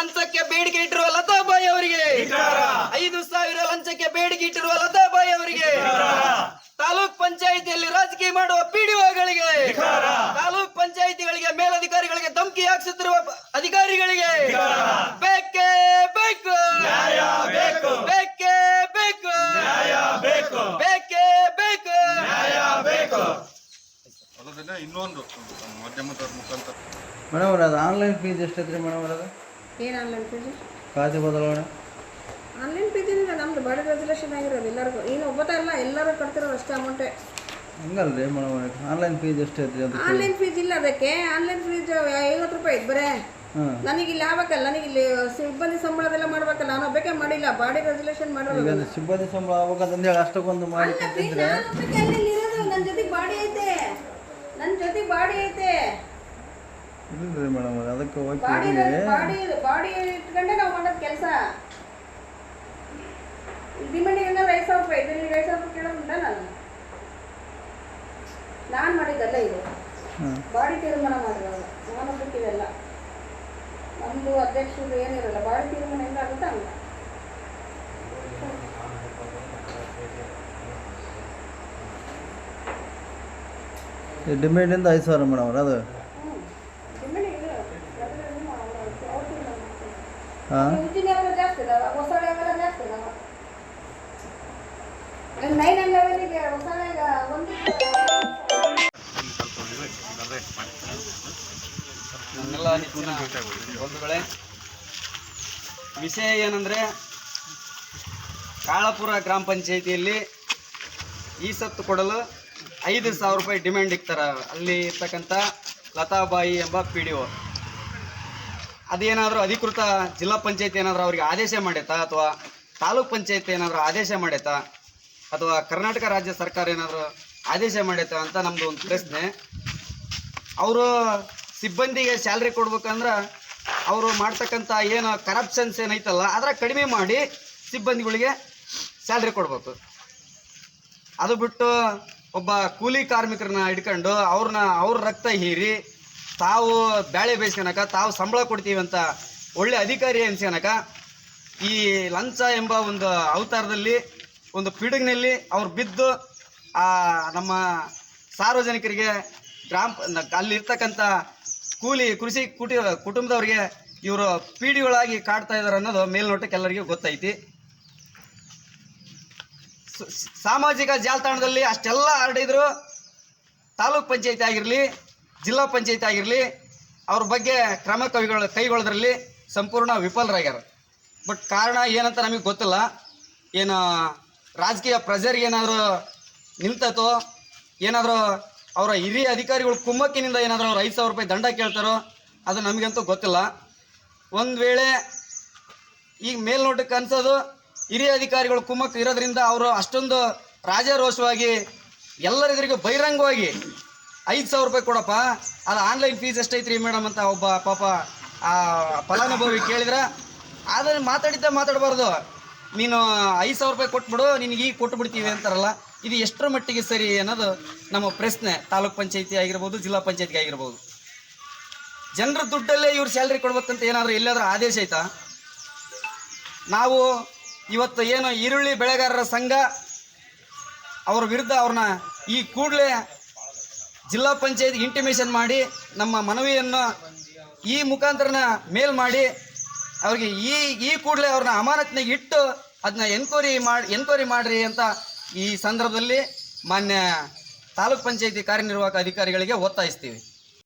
ಲಂಚಕ್ಕೆ ಬೇಡಿಕೆ ಇಟ್ಟಿರುವ ಲತಾಬಾಯಿ ಅವರಿಗೆ. ಐದು ಸಾವಿರ ಲಂಚಕ್ಕೆ ಬೇಡಿಕೆ ಇಟ್ಟಿರುವ ಲತಾಬಾಯಿ ಅವರಿಗೆ. ತಾಲೂಕ್ ಪಂಚಾಯಿತಿಯಲ್ಲಿ ರಾಜಕೀಯ ಮಾಡುವ ಪಿಡಿಒಗಳಿಗೆ ತಾಲೂಕ್ ಪಂಚಾಯಿತಿಗಳಿಗೆ ಮೇಲಧಿಕಾರಿಗಳಿಗೆ ಧಮಕಿ ಹಾಕಿಸುತ್ತಿರುವ ಅಧಿಕಾರಿಗಳಿಗೆ. ಬೇಕೇ ಬೇಕು. ಬೇಕೇ. ಬೇಕು ಬೇಕೇ. ಬೇಕು. ಅಲ್ಲದೇ ಇನ್ನೊಂದು ಮಾಧ್ಯಮದವ್ರ ಮುಖಾಂತರ. ಮೇಡಮ್ ಅವ್ರೆ ಅದು ಆನ್ಲೈನ್ ಫೀಸ್ ಎಷ್ಟೈತ್ರಿ ಮೇಡಮ್ ಅವ್ರೆ ಅದು ಏನು ಆನ್ಲೈನ್ ಫೀಸು ಖಾತೆ ಬದಲಾವಣೆ. ಆನ್ಲೈನ್ ಫೀಸಿಂದ ನಮ್ದು ಬಾಡಿ ರೆಸಲ್ಯೂಷನ್ ಆಗಿರೋದು ಎಲ್ಲರಿಗೂ. ಏನು ಒಬ್ಬತ ಇಲ್ಲ ಎಲ್ಲರೂ ಕಟ್ತಿರೋದು ಅಷ್ಟೇ ಅಮೌಂಟೇ ಹಂಗಲ್ರಿ ಮೇಡಮ್ ಆನ್ಲೈನ್ ಫೀಸ್ ಎಷ್ಟೈತ್ರಿ ಅಂತ ಆನ್ಲೈನ್ ಫೀಸ್ ಇಲ್ಲ ಅದಕ್ಕೆ. ಆನ್ಲೈನ್ ಫೀಸ್ ಐವತ್ತು ರೂಪಾಯಿ ಐತೆ ಬರೇ. ಹಾಂ. ನನಗೆ ಇಲ್ಲಿ ಆಗ್ಬೇಕಲ್ಲ ನನಗೆ ಇಲ್ಲಿ ಸಿಬ್ಬಂದಿ ಸಂಬಳದೆಲ್ಲ ಮಾಡ್ಬೇಕಲ್ಲ ನಾನು ಒಬ್ಬಕ್ಕೆ ಮಾಡಿಲ್ಲ. ಬಾಡಿ ರೆಸಲ್ಯೂಷನ್ ಮಾಡಿರೋದು ಈಗ ಅದು ಸಿಬ್ಬಂದಿ ಸಂಬಳ ಆಗ್ಬೇಕಂತಂದು ಹೇಳಿ ಅಷ್ಟಕ್ಕೊಂದು ಮಾಡಿ ನನ್ನ ಜೊತೆಗೆ ಬಾಡಿ ಐತೆ. ನನ್ನ ಜೊತೆಗೆ ಬಾಡಿ ಐತೆ. ಇಲ್ರಿ ಮೇಡಮ್ ಅವ್ರೆ ಅದಕ್ಕೆ ಹೋಗಿ ಬಾಡಿ ಬಾಡಿ ಬಾಡಿ ಇಟ್ಕೊಂಡೆ ನಾವು ಮಾಡೋದು ಕೆಲಸ. ಡಿಮ್ಯಾಂಡಿಗೆ ಏನಾದ್ರು ಐದು ಸಾವಿರ ರೂಪಾಯಿ ಇದರಲ್ಲಿ ಐದು ಸಾವಿರ ರೂಪಾಯಿ ಕೇಳೋದುಂಟ ನಾನು? ನಾನು ಮಾಡಿದ್ದಲ್ಲ ಇದು. ಬಾಡಿ ತೀರ್ಮಾನ ಮಾಡಿರೋದು ನಾನು ಬಿಟ್ಟಿದೆಲ್ಲ ನಮ್ಮದು ಅಧ್ಯಕ್ಷರು ಏನಿರಲ್ಲ ಬಾಡಿ ತೀರ್ಮಾನ ಹೆಂಗಾಗುತ್ತೆ ಹಂಗ. ಡಿಮ್ಯಾಂಡಿಂದ ಐದು ಸಾವಿರ ಮೇಡಮ್ ಅವ್ರೆ ಅದು? ಒಂದು ಬೆಳೆ ವಿಷಯ ಏನಂದ್ರೆ, ಕಾಳಪುರ ಗ್ರಾಮ ಪಂಚಾಯಿತಿಯಲ್ಲಿ ಈ ಸತ್ತು ಕೊಡಲು ಐದು ಸಾವಿರ ರೂಪಾಯಿ ಡಿಮ್ಯಾಂಡ್ ಇಕ್ತಾರ. ಅಲ್ಲಿ ಇರ್ತಕ್ಕಂಥ ಲತಾಬಾಯಿ ಎಂಬ ಪಿ ಡಿ ಒ. ಅದೇನಾದರೂ ಅಧಿಕೃತ ಜಿಲ್ಲಾ ಪಂಚಾಯತ್ ಏನಾದರೂ ಅವರಿಗೆ ಆದೇಶ ಮಾಡೈತಾ ಅಥವಾ ತಾಲೂಕ್ ಪಂಚಾಯತ್ ಏನಾದರೂ ಆದೇಶ ಮಾಡೈತಾ ಅಥವಾ ಕರ್ನಾಟಕ ರಾಜ್ಯ ಸರ್ಕಾರ ಏನಾದರೂ ಆದೇಶ ಮಾಡೈತಾ ಅಂತ ನಮ್ಮದು ಒಂದು ಪ್ರಶ್ನೆ. ಅವರು ಸಿಬ್ಬಂದಿಗೆ ಸ್ಯಾಲ್ರಿ ಕೊಡ್ಬೇಕಂದ್ರೆ ಅವರು ಮಾಡ್ತಕ್ಕಂಥ ಏನು ಕರಪ್ಷನ್ಸ್ ಏನೈತಲ್ಲ ಅದರ ಕಡಿಮೆ ಮಾಡಿ ಸಿಬ್ಬಂದಿಗಳಿಗೆ ಸ್ಯಾಲ್ರಿ ಕೊಡ್ಬೇಕು. ಅದು ಬಿಟ್ಟು ಒಬ್ಬ ಕೂಲಿ ಕಾರ್ಮಿಕರನ್ನ ಹಿಡ್ಕೊಂಡು ಅವ್ರನ್ನ ಅವ್ರ ರಕ್ತ ಹೀರಿ ತಾವು ಬ್ಯಾಳೆ ಬೇಯಿಸ್ಕೊಳಕ ತಾವು ಸಂಬಳ ಕೊಡ್ತೀವಿ ಅಂತ ಒಳ್ಳೆ ಅಧಿಕಾರಿ ಅನ್ಸ್ಕೊಳಕ ಈ ಲಂಚ ಎಂಬ ಒಂದು ಅವತಾರದಲ್ಲಿ, ಒಂದು ಪಿಡುಗಿನಲ್ಲಿ ಅವ್ರು ಬಿದ್ದು, ಆ ನಮ್ಮ ಸಾರ್ವಜನಿಕರಿಗೆ ಗ್ರಾಮ ಅಲ್ಲಿರ್ತಕ್ಕಂಥ ಕೂಲಿ, ಕೃಷಿ ಕುಟಿ, ಕುಟುಂಬದವ್ರಿಗೆ ಇವರು ಪೀಡಿಗಳಾಗಿ ಕಾಡ್ತಾ ಇದ್ದಾರೆ ಅನ್ನೋದು ಮೇಲ್ನೋಟಕ್ಕೆ ಎಲ್ಲರಿಗೂ ಗೊತ್ತೈತಿ. ಸಾಮಾಜಿಕ ಜಾಲತಾಣದಲ್ಲಿ ಅಷ್ಟೆಲ್ಲ ಹರಡಿದ್ರು, ತಾಲೂಕ್ ಪಂಚಾಯತಿ ಆಗಿರಲಿ ಜಿಲ್ಲಾ ಪಂಚಾಯತಿ ಆಗಿರಲಿ, ಅವ್ರ ಬಗ್ಗೆ ಕ್ರಮ ಕೈಗೊಳ್ಳ ಕೈಗೊಳ್ಳೋದ್ರಲ್ಲಿ ಸಂಪೂರ್ಣ ವಿಫಲರಾಗ್ಯಾರ. ಬಟ್ ಕಾರಣ ಏನಂತ ನಮಗೆ ಗೊತ್ತಿಲ್ಲ. ಏನು ರಾಜಕೀಯ ಪ್ರೆಜರ್ಗೆ ಏನಾದರೂ ನಿಂತತೋ, ಏನಾದರೂ ಅವರ ಹಿರಿಯ ಅಧಿಕಾರಿಗಳು ಕುಮ್ಮಕ್ಕಿನಿಂದ ಏನಾದರೂ ಅವ್ರು ಐದು ಸಾವಿರ ರೂಪಾಯಿ ದಂಡ ಕೇಳ್ತಾರೋ, ಅದು ನಮಗಂತೂ ಗೊತ್ತಿಲ್ಲ. ಒಂದು ವೇಳೆ ಈಗ ಮೇಲ್ನೋಟಕ್ಕೆ ಅನ್ಸೋದು, ಹಿರಿಯ ಅಧಿಕಾರಿಗಳು ಕುಮ್ಮಕ್ಕು ಇರೋದ್ರಿಂದ ಅವರು ಅಷ್ಟೊಂದು ರಾಜಾರೋಷವಾಗಿ ಎಲ್ಲರೆದುರಿಗೆ ಬಹಿರಂಗವಾಗಿ ಐದು ಸಾವಿರ ರೂಪಾಯಿ ಕೊಡಪ್ಪ. ಅದು ಆನ್ಲೈನ್ ಫೀಸ್ ಎಷ್ಟೈತ್ರಿ ಮೇಡಮ್ ಅಂತ ಒಬ್ಬ ಪಾಪ, ಆ, ಫಲಾನುಭವಿ ಕೇಳಿದ್ರೆ. ಅದನ್ನು ಮಾತಾಡಿದ್ದೆ ಮಾತಾಡಬಾರ್ದು. ನೀನು ಐದು ಸಾವಿರ ರೂಪಾಯಿ ಕೊಟ್ಬಿಡು, ನಿನಗೆ ಈಗ ಕೊಟ್ಟು ಬಿಡ್ತೀವಿ ಅಂತಾರಲ್ಲ, ಇದು ಎಷ್ಟರ ಮಟ್ಟಿಗೆ ಸರಿ ಅನ್ನೋದು ನಮ್ಮ ಪ್ರಶ್ನೆ. ತಾಲೂಕ್ ಪಂಚಾಯತಿ ಆಗಿರ್ಬೋದು, ಜಿಲ್ಲಾ ಪಂಚಾಯತಿ ಆಗಿರ್ಬೋದು. ಜನರ ದುಡ್ಡಲ್ಲೇ ಇವ್ರು ಸ್ಯಾಲ್ರಿ ಕೊಡ್ಬೇಕಂತ ಏನಾದರೂ ಎಲ್ಲಾದರೂ ಆದೇಶ ಐತಾ ನಾವು ಇವತ್ತು ಏನು ಈರುಳ್ಳಿ ಬೆಳೆಗಾರರ ಸಂಘ, ಅವ್ರ ವಿರುದ್ಧ ಅವ್ರನ್ನ ಈ ಕೂಡಲೇ ಜಿಲ್ಲಾ ಪಂಚಾಯತ್ ಇಂಟಿಮೇಷನ್ ಮಾಡಿ ನಮ್ಮ ಮನವಿಯನ್ನು ಈ ಮುಖಾಂತರನ ಮೇಲ್ ಮಾಡಿ ಅವ್ರಿಗೆ ಈ ಈ ಕೂಡಲೇ ಅವ್ರನ್ನ ಅಮಾನತ್ನಾಗ ಇಟ್ಟು ಅದನ್ನ ಎನ್ಕ್ವೈರಿ ಮಾಡಿ ಎನ್ಕ್ವೈರಿ ಮಾಡಿರಿ ಅಂತ ಈ ಸಂದರ್ಭದಲ್ಲಿ ಮಾನ್ಯ ತಾಲೂಕ್ ಪಂಚಾಯತಿ ಕಾರ್ಯನಿರ್ವಾಹಕ ಅಧಿಕಾರಿಗಳಿಗೆ ಒತ್ತಾಯಿಸ್ತೀವಿ.